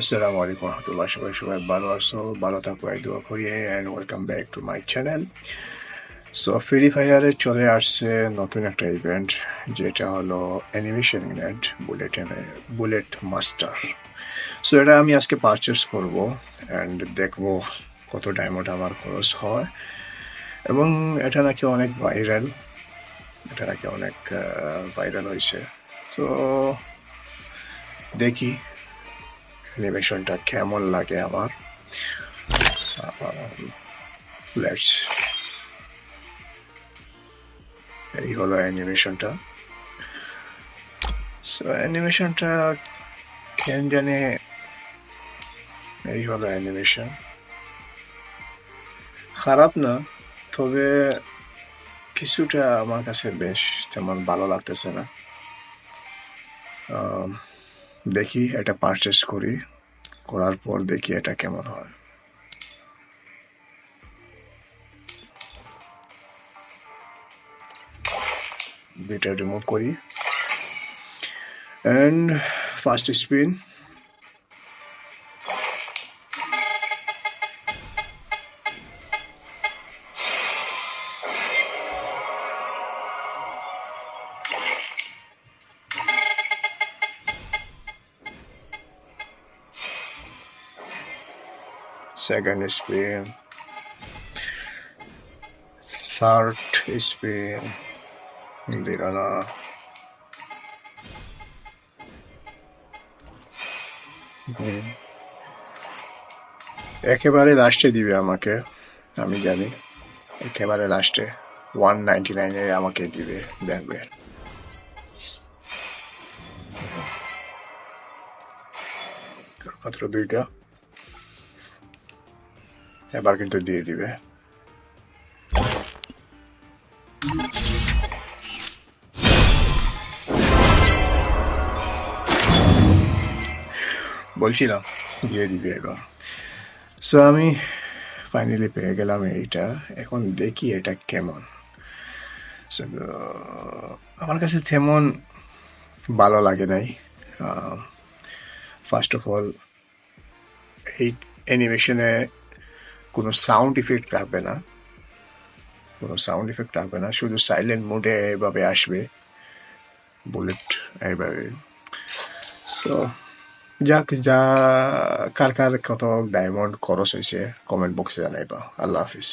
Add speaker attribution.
Speaker 1: আসসালামু আলাইকুম রহমতুল্লাহ সবাই সবাই ভালো আছো ভালো থাকো এই দোয়া করি and welcome back to my channel so free ফায়ারে চলে আসছে নতুন একটা ইভেন্ট যেটা হলো animation event bullet bullet master so এটা আমি আজকে পারচেস করব অ্যান্ড দেখব কত ডায়মন্ড আমার খরচ হয়। এবং এটা নাকি অনেক ভাইরাল এটা নাকি অনেক ভাইরাল হয়েছে তো দেখি। অ্যানিমেশনটা কেমন লাগে আমার? লেটস এই হলো অ্যানিমেশনটা সো অ্যানিমেশনটা কেন জানে এই হলো অ্যানিমেশন খারাপ না তবে কিছুটা আমার কাছে বেশ তেমন ভালো লাগতেছে না। আম, দেখি এটা পারচেস করি। করার পর দেখি এটা কেমন হয়। বিটা রিমুভ করি। And first spin second spin third spin দিল না হুম। একেবারে লাস্টে দিবে আমাকে, আমি জানি। একেবারে লাস্টে ওয়ান নাইনটি নাইনে আমাকে দিবে, দেখবে। মাত্র দুইটা। এবার কিন্তু দিয়ে দিবে। বলছিলাম, দিয়ে দিবে এবার। সো আমি ফাইনালি পেয়ে গেলাম এইটা। এখন দেখি এটা কেমন। আমার কাছে তেমন ভালো লাগে নাই। ফার্স্ট অফ অল এই অ্যানিমেশনে কোনো সাউন্ড ইফেক্ট থাকবে না। কোনো সাউন্ড ইফেক্ট থাকবে না, শুধু সাইলেন্ট মুডে এভাবে আসবে বুলেট এইভাবে সো যাক, যা, কার কার কত ডায়মন্ড খরচ হয়েছে কমেন্ট বক্সে জানাইবা। আল্লাহ হাফিজ।